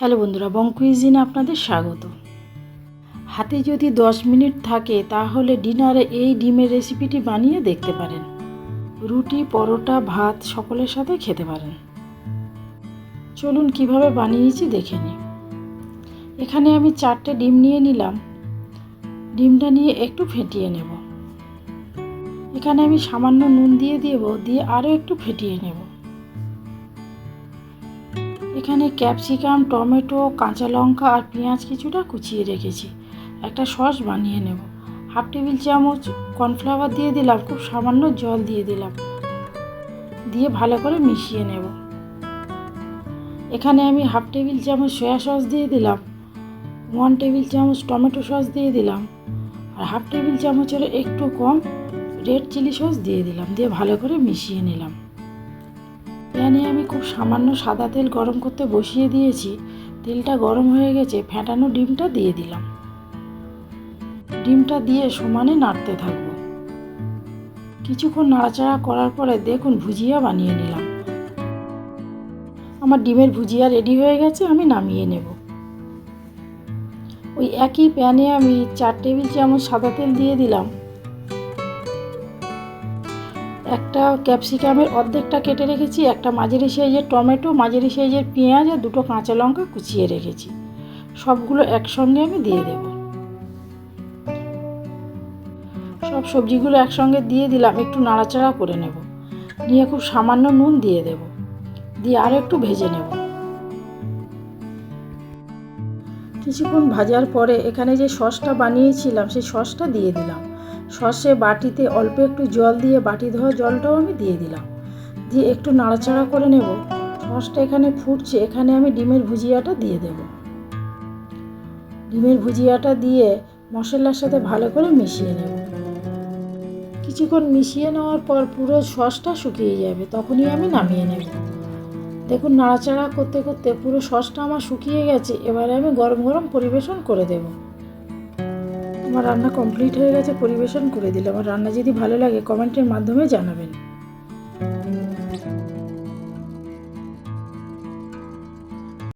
Hello বন্ধুরা বঙ্কুইজিনে আপনাদের স্বাগত। হাতে যদি দশ মিনিট থাকে, তাহলে ডিনারে এই ডিমের রেসিপিটি বানিয়ে দেখতে পারেন। রুটি, পরোটা, ভাত, সকলের সাথে খেতে পারেন। চলুন কীভাবে বানিয়েছি দেখে নিই। এখানে আমি চারটে ডিম নিয়ে নিলাম। ডিমটা নিয়ে একটু ফেটিয়ে নেব। এখানে আমি সামান্য নুন দিয়ে দেব, দিয়ে আরও একটু ফেটিয়ে নেব। এখানে ক্যাপসিকাম, টমেটো, কাঁচা লঙ্কা আর পেঁয়াজ কিছুটা কুচিয়ে রেখেছি। একটা সস বানিয়ে নেব। হাফ টেবিল চামচ কর্নফ্লাওয়ার দিয়ে দিলাম, খুব সামান্য জল দিয়ে দিলাম। দিয়ে ভালো করে মিশিয়ে নেব। এখানে আমি হাফ টেবিল চামচ সয়া সস দিয়ে দিলাম, ওয়ান টেবিল চামচ টমেটো সস দিয়ে দিলাম, আর হাফ টেবিল চামচের একটু কম রেড চিলি সস দিয়ে দিলাম। দিয়ে ভালো করে মিশিয়ে নিলাম। প্যানে আমি খুব সামান্য সাদা তেল গরম করতে বসিয়ে দিয়েছি। তেলটা গরম হয়ে গেছে ফ্যাটানো ডিমটা দিয়ে দিলাম। ডিমটা দিয়ে সমানে নাড়তে থাকব। কিছুক্ষণ নাড়াচাড়া করার পরে দেখুন ভুজিয়া বানিয়ে নিলাম। আমার ডিমের ভুজিয়া রেডি হয়ে গেছে, আমি নামিয়ে নেব। ওই একই প্যানে আমি চার টেবিল চামচ সাদা তেল দিয়ে দিলাম। একটা ক্যাপসিকামের অর্ধেকটা কেটে রেখেছি, একটা মাঝারি সাইজের টমেটো, মাঝারি সাইজের পেঁয়াজ আর দুটো কাঁচা লঙ্কা কুচিয়ে রেখেছি। সবগুলো একসঙ্গে আমি দিয়ে দেব। সব সবজিগুলো একসঙ্গে দিয়ে দিলাম, একটু নাড়াচাড়া করে নেব। নিয়ে খুব সামান্য নুন দিয়ে দেব। দিয়ে আরও একটু ভেজে নেব। কিছুক্ষণ ভাজার পরে এখানে যে সসটা বানিয়েছিলাম, সেই সসটা দিয়ে দিলাম। সসে বাটিতে অল্প একটু জল দিয়ে বাটি ধোয়া জলটাও আমি দিয়ে দিলাম। দিয়ে একটু নাড়াচাড়া করে নেব। সসটা এখানে ফুটছে, এখানে আমি ডিমের ভুজিয়াটা দিয়ে দেব। ডিমের ভুজিয়াটা দিয়ে মশলার সাথে ভালো করে মিশিয়ে নেব। কিছুক্ষণ মিশিয়ে নেওয়ার পর পুরো সসটা শুকিয়ে যাবে, তখনই আমি নামিয়ে নেব। দেখুন, নাড়াচাড়া করতে করতে পুরো সসটা আমার শুকিয়ে গেছে, এবারে আমি গরম গরম পরিবেশন করে দেবো। আমার রান্না কমপ্লিট হয়ে গেছে, পরিবেশন করে দিলাম। আমার রান্না যদি ভালো লাগে কমেন্টের মাধ্যমে জানাবেন।